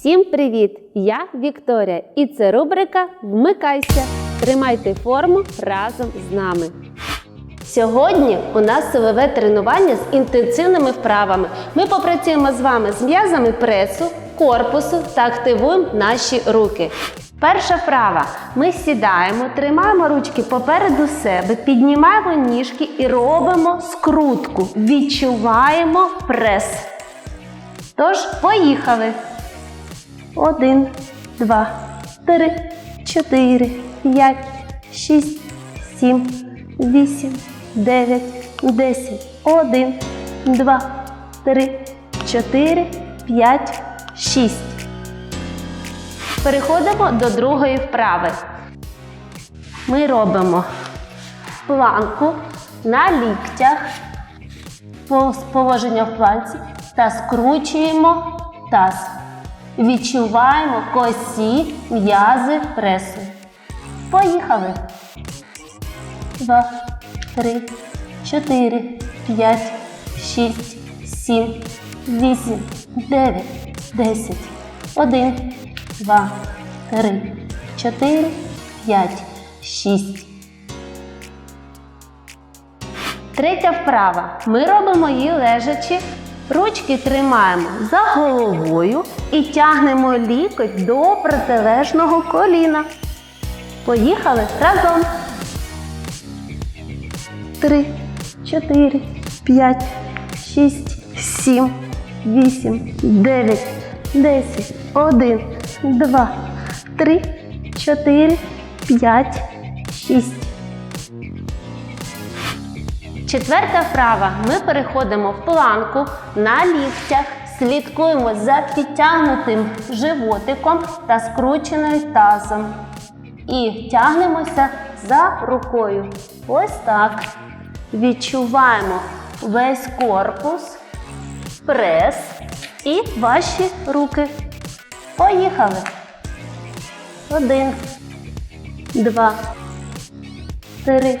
Всім привіт! Я Вікторія, і це рубрика Вмикайся. Тримайте форму разом з нами. Сьогодні у нас силове тренування з інтенсивними вправами. Ми попрацюємо з вами з м'язами пресу, корпусу та активуємо наші руки. Перша вправа. Ми сідаємо, тримаємо ручки попереду себе, піднімаємо ніжки і робимо скрутку. Відчуваємо прес. Тож, поїхали. Один, два, три, чотири, п'ять, шість, сім, вісім, дев'ять, десять. Один, два, три, чотири, п'ять, шість. Переходимо до другої вправи. Ми робимо планку на ліктях, по- положення в планці та скручуємо таз. Відчуваємо косі м'язи пресу. Поїхали. Два, три, чотири, п'ять, шість, сім, вісім, дев'ять, десять. Один, два, три, чотири, п'ять, шість. Третя вправа. Ми робимо її лежачи. Ручки тримаємо за головою і тягнемо лікоть до протилежного коліна. Поїхали разом. Три, чотири, п'ять, шість, сім, вісім, дев'ять, десять, один, два, три, чотири, п'ять, шість. Четверта вправа. Ми переходимо в планку на ліктях, слідкуємо за підтягнутим животиком та скрученою тазом. І тягнемося за рукою. Ось так. Відчуваємо весь корпус, прес і ваші руки. Поїхали. Один, два, три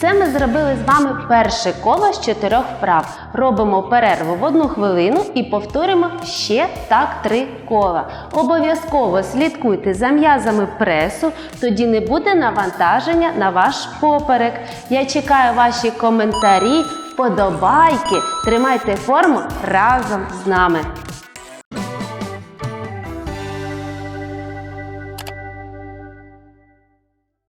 Це ми зробили з вами перше коло з чотирьох вправ. Робимо перерву в одну хвилину і повторимо ще так три кола. Обов'язково слідкуйте за м'язами пресу, тоді не буде навантаження на ваш поперек. Я чекаю ваші коментарі, вподобайки. Тримайте форму разом з нами.